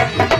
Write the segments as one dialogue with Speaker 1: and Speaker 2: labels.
Speaker 1: Thank you.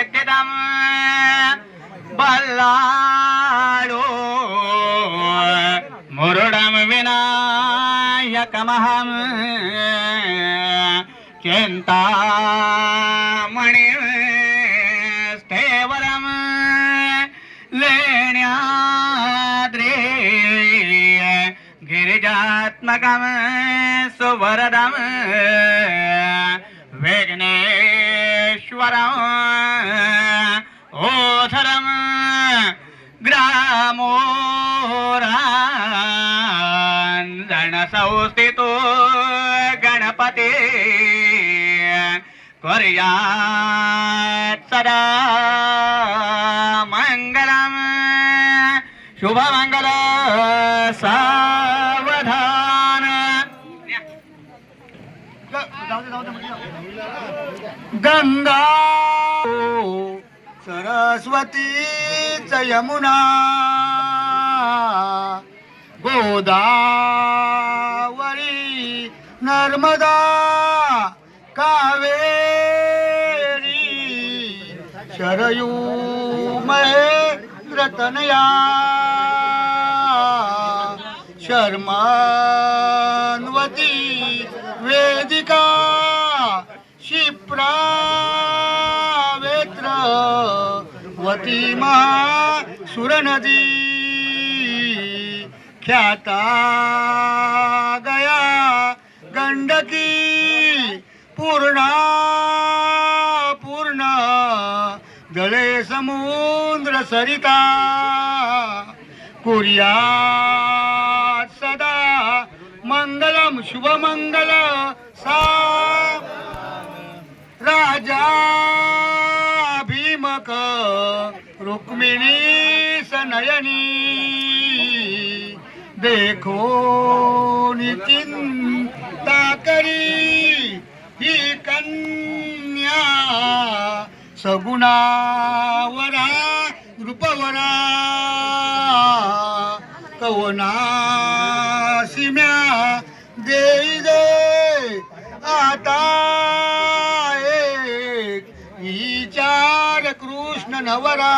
Speaker 1: ఎత్తిదము బల్లాడు. మురుడము వినాయకమహం Chintamani స్థేవరం. లేణ్యాద్రి గిరిజాత్మకం సువరదం. Vighneshwaram. कुर्यात् सदा मङ्गलम् शुभमङ्गल सावधान। गङ्गा सरस्वती च यमुना गोदावरी नर्मदा कावेरी शरयू रतनया शर्मान्वती वेदिका क्षिप्रा वेत्र वती सुरनदी ख्याता गया गंडकी पूर्णा जळे समुद्र सरिता कुर्या सदा मंगलम शुभमंगल सा राजा भीमक रुक्मिणी सनयनी देखो निचिंता करी ही कन्या। सगुणावरा रूपवरा कवना सिम्या देई दे आता एक विचार कृष्ण नवरा.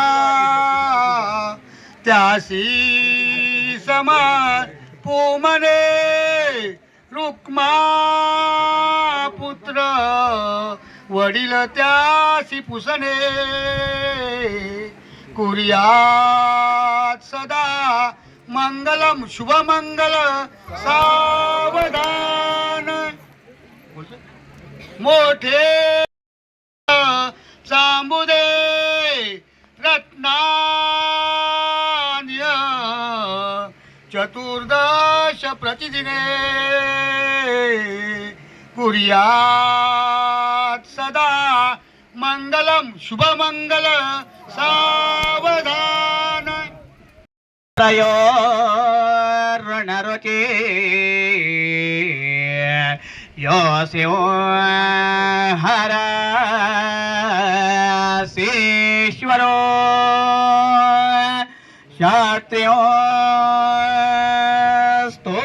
Speaker 1: त्यासी समान पोमने रुक्मा पुत्र वडील त्यासी पुसणे. कुर्यात सदा मंगलम शुभमंगल सावधान. मोठे चांबुदे रत्नान्य. चतुर्दश प्रतिदिने. कुर्या मंगलम शुभमंगल सावधान
Speaker 2: तयो ऋणरुचे योऽस्यो हरसेश्वरो क्षत्रियो स्तो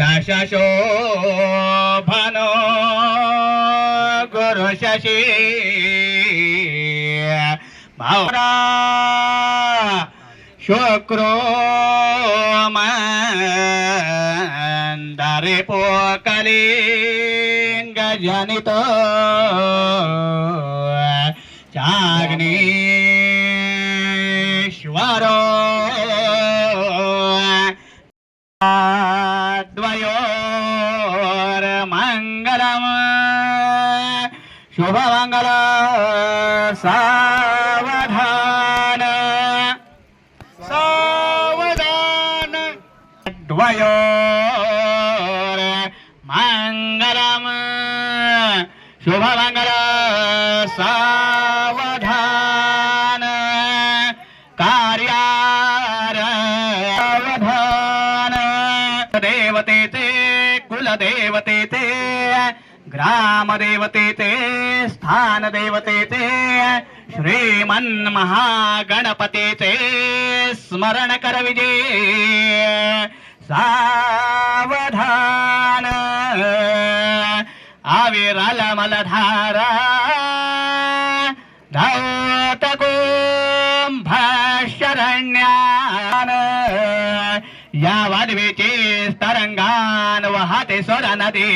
Speaker 2: दशशोभनो శశి శుక్రో మందరిపో కలింగ జనిత చాగ్నీశ్వరో ద్వయోర్మంగళం शुभमङ्गल सावधान।
Speaker 1: सावधान।
Speaker 2: द्वयोर्मङ्गलम् शुभमङ्गल सावधान। कार्यार सावधान। देवते ते कुलदेवते ते ग्रामदेवते ते स्थानदेवते ते श्रीमन्महागणपते ते स्मरण कर विजे सावधान। आविराल मलधारा धौत तरंगान वाहते स्वर नदी।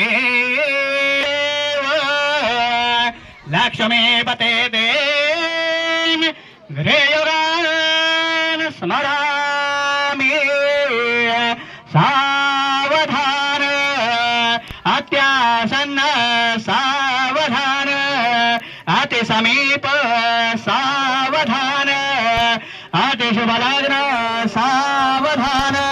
Speaker 2: लक्ष्मी पते देव गृहयोगान स्मरामि। सावधान, अत्यासन्न सावधान, अति समीप सावधान, अति शुभलग्न सावधान।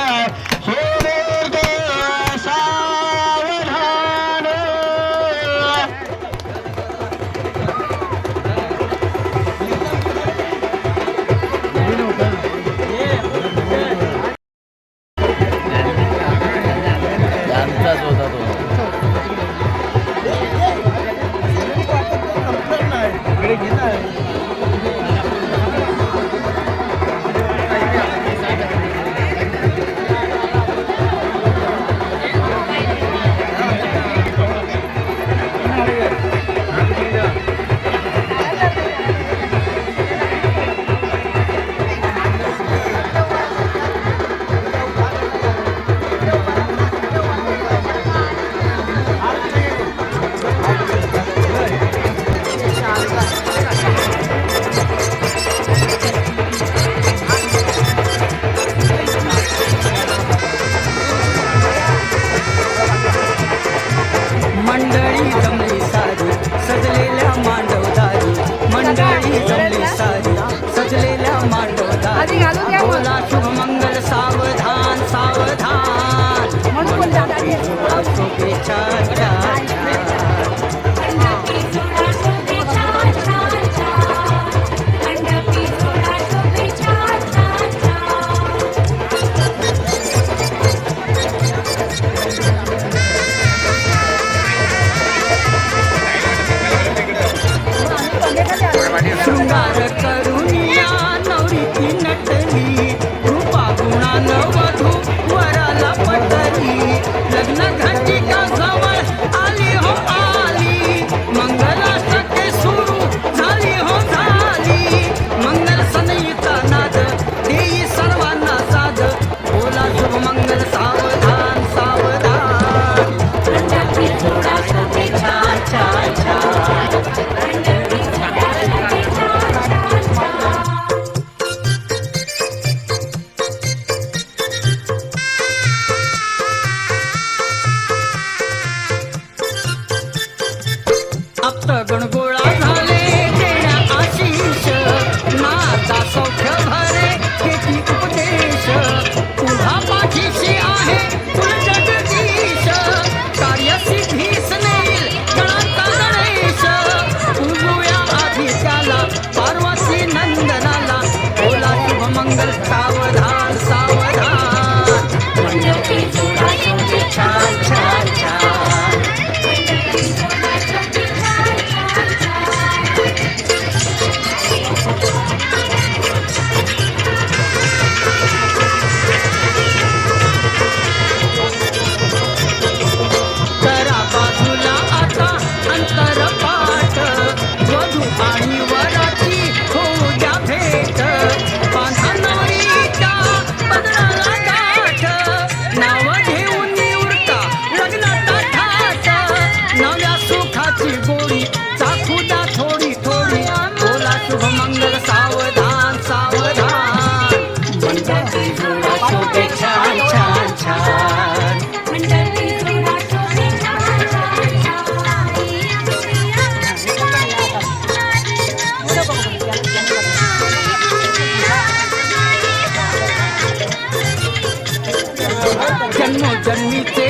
Speaker 3: me take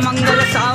Speaker 3: శుభమంగళ సా